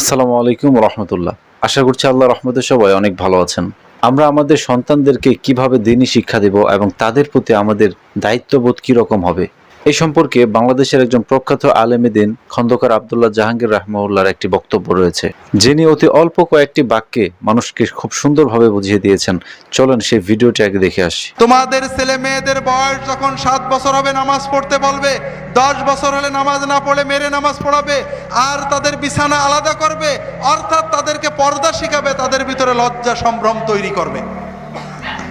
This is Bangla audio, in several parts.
আসসালামু আলাইকুম রহমতুল্লাহ। আশা করছি আল্লাহ রহমতে সবাই অনেক ভালো আছেন। আমরা আমাদের সন্তানদেরকে কীভাবে দিনই শিক্ষা দেব এবং তাদের প্রতি আমাদের দায়িত্ববোধ কীরকম হবে? এই সম্পর্কে বাংলাদেশের একজন প্রখ্যাত আলেমে দিন খন্দকার আবদুল্লাহ জাহাঙ্গীর রাহমাউল্লাহর একটি বক্তব্য রয়েছে। যিনি অতি অল্প কয়েকটি বাক্যে মানুষকে খুব সুন্দরভাবে বুঝিয়ে দিয়েছেন। চলেন সেই ভিডিওটি আগে দেখে আসি। তোমাদের ছেলে মেয়েদের বয়স যখন সাত বছর হবে, নামাজ পড়তে বলবে। দশ বছর হলে নামাজ না পড়ে মেরে নামাজ পড়াবে। আর তাদের বিছানা আলাদা করবে। অর্থাৎ তাদেরকে পর্দা শিখাবে, তাদের ভিতরে লজ্জা সম্ভ্রম তৈরি করবে।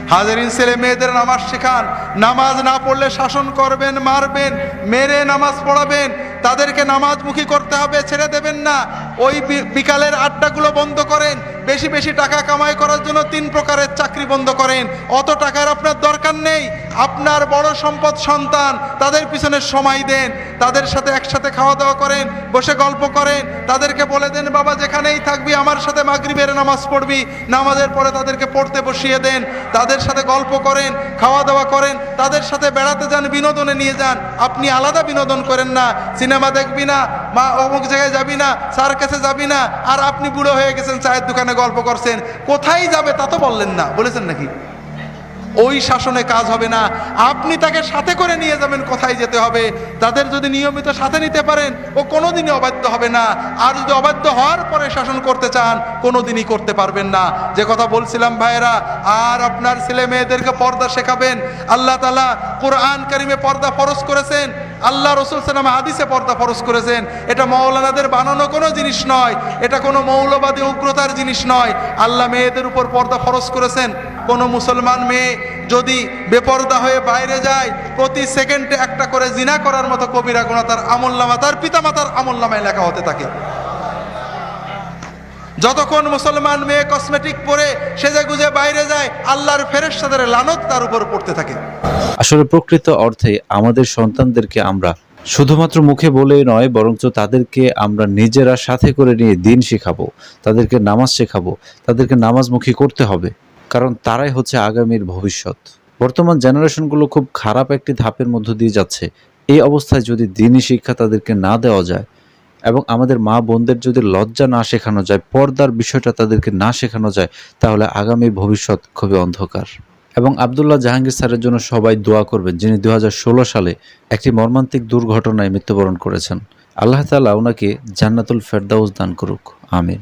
হাজারিন ছেলে মেয়েদের নামাজ শেখান। নামাজ না পড়লে শাসন করবেন, মারবেন, মেরে নামাজ পড়াবেন। তাদেরকে নামাজমুখী করতে হবে, ছেড়ে দেবেন না। ওই বিকালের আড্ডাগুলো বন্ধ করেন। বেশি বেশি টাকা কামাই করার জন্য তিন প্রকারের চাকরি বন্ধ করেন। অত টাকার আপনার দরকার নেই। আপনার বড় সম্পদ সন্তান, তাদের পিছনে সময় দেন। তাদের সাথে একসাথে খাওয়া দাওয়া করেন, বসে গল্প করেন। তাদেরকে বলে দেন, বাবা, যেখানেই থাকবি, আমার সাথে মাগরিবের নামাজ পড়বি। নামাজের পরে তাদেরকে পড়তে বসিয়ে দেন। তাদের সাথে গল্প করেন, খাওয়া দাওয়া করেন। তাদের সাথে বেড়াতে যান, বিনোদনে নিয়ে যান। আপনি আলাদা বিনোদন করেন না। সিনেমা দেখবি না, মা অমুক জায়গায় যাবি না সার্কাসে যাবি না? আর আপনি বুড়ো হয়ে গেছেন, চায়ের দোকানে গল্প করছেন। কোথায় যাবে তা তো বললেন না। বলেছেন নাকি? ওই শাসনে কাজ হবে না। আপনি তাকে সাথে করে নিয়ে যাবেন, কোথায় যেতে হবে? তাদের যদি নিয়মিত সাথে নিতে পারেন, ও কোনোদিনই অবাধ্য হবে না। আর যদি অবাধ্য হওয়ার পরে শাসন করতে চান, কোনোদিনই করতে পারবেন না। যে কথা বলছিলাম ভাইয়েরা, আর আপনার ছেলে মেয়েদেরকে পর্দা শেখাবেন। আল্লাহ তালা কোরআন কারিমে পর্দা ফরজ করেছেন। আল্লাহ রসুল সালাম হাদিসে পর্দা ফরজ করেছেন। এটা মৌলানাদের বানানো কোনো জিনিস নয়। এটা কোনো মৌলবাদী উগ্রতার জিনিস নয়। আল্লাহ মেয়েদের উপর পর্দা ফরজ করেছেন। কোনো মুসলমান মেয়ে যদি বেপর্দা হয়ে বাইরে যায়, প্রতি সেকেন্ডে একটা করে জিনা করার মতো কবিরা গুণা তার আমল্লামা তার পিতামাতার আমল্লামায় লেখা হতে থাকে। যতক্ষণ মুসলমান মেয়ে কসমেটিক পরে সেজে গুজে বাইরে যায়, আল্লাহর ফেরেশ তাদের লানত তার উপর পড়তে থাকে। আসলে প্রকৃত অর্থে আমাদের সন্তানদেরকে আমরা শুধুমাত্র মুখে বলেই নয়, বরঞ্চ তাদেরকে আমরা নিজেরা সাথে করে নিয়ে দিন শেখাবো, তাদেরকে নামাজ শেখাবো, তাদেরকে নামাজমুখী করতে হবে। কারণ তারাই হচ্ছে আগামীর ভবিষ্যৎ। বর্তমান জেনারেশনগুলো খুব খারাপ একটি ধাপের মধ্য দিয়ে যাচ্ছে। এই অবস্থায় যদি দিনই শিক্ষা তাদেরকে না দেওয়া যায় এবং আমাদের মা বোনদের যদি লজ্জা না শেখানো যায়, পর্দার বিষয়টা তাদেরকে না শেখানো যায়, তাহলে আগামী ভবিষ্যৎ খুবই অন্ধকার। এবং আবদুল্লাহ জাহাঙ্গীর স্যারের জন্য সবাই দোয়া করবেন, যিনি দু হাজার ষোলো সালে একটি মর্মান্তিক দুর্ঘটনায় মৃত্যুবরণ করেছেন। আল্লাহ তালা ওনাকে জান্নাতুল ফেরদাউস দান করুক। আমিন।